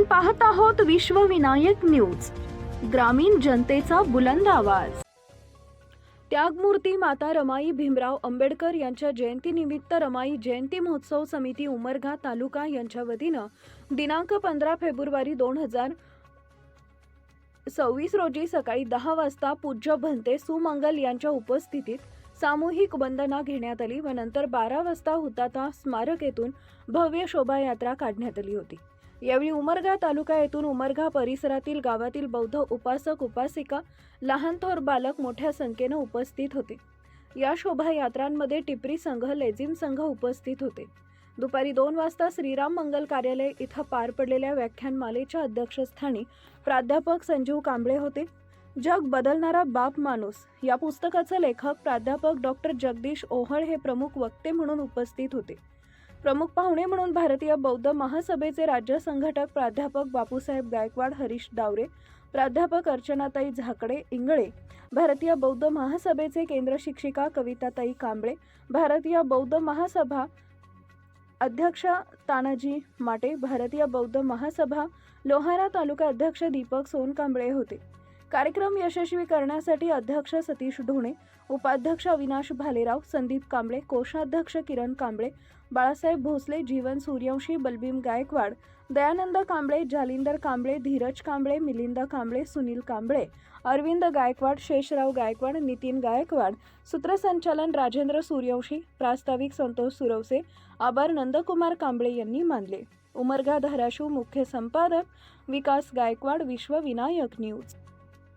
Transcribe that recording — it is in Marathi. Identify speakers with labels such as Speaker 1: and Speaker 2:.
Speaker 1: आपण पाहत आहोत विश्वविनायक न्यूज ग्रामीण जनतेचा बुलंद आवाज. त्यागमूर्ती माता रमाई भीमराव आंबेडकर यांच्या जयंतीनिमित्त रमाई जयंती महोत्सव समिती उमरगा तालुका यांच्या वतीनं दिनांक पंधरा फेब्रुवारी दोन हजार सव्वीस रोजी सकाळी दहा वाजता पूज्य भंते सुमंगल यांच्या उपस्थितीत सामूहिक वंदना घेण्यात आली व नंतर बारा वाजता हुतात्मा स्मारक येथून भव्य शोभायात्रा काढण्यात आली होती. यावेळी उमरगा तालुका येथून उमरगा परिसरातील गावातील बौद्ध उपासक उपासिका लहान थोर बालक मोठ्या संख्येनं उपस्थित होते. या शोभायात्रांमध्ये टिपरी संघ लेझिम संघ उपस्थित होते. दुपारी दोन वाजता श्रीराम मंगल कार्यालय इथं पार पडलेल्या व्याख्यानमालेच्या अध्यक्षस्थानी प्राध्यापक संजीव कांबळे होते. जग बदलणारा बाप माणूस. या पुस्तकाचे लेखक प्राध्यापक डॉक्टर जगदीश ओहळ हे प्रमुख वक्ते म्हणून उपस्थित होते. प्रमुख पाहुणे म्हणून भारतीय बौद्ध महासभेचे राज्य संघटक प्राध्यापक बापूसाहेब गायकवाड हरीश डावरे प्राध्यापक अर्चनाताई झाकडे इंगळे भारतीय बौद्ध महासभेचे केंद्र शिक्षिका कविताताई कांबळे भारतीय बौद्ध महासभा अध्यक्ष तानाजी माटे भारतीय बौद्ध महासभा लोहारा तालुका अध्यक्ष दीपक सोनकांबळे होते. कार्यक्रम यशस्वी करण्यासाठी अध्यक्ष सतीश ढोणे उपाध्यक्ष अविनाश भालेराव संदीप कांबळे कोषाध्यक्ष किरण कांबळे बाळासाहेब भोसले जीवन सूर्यवंशी बलबीम गायकवाड दयानंद कांबळे जालिंदर कांबळे धीरज कांबळे मिलिंद कांबळे सुनील कांबळे अरविंद गायकवाड शेषराव गायकवाड नितीन गायकवाड सूत्रसंचालन राजेंद्र सूर्यवंशी प्रास्ताविक संतोष सुरवसे आभार नंदकुमार कांबळे यांनी मानले. उमरगा धाराशिव मुख्य संपादक विकास गायकवाड विश्वविनायक न्यूज.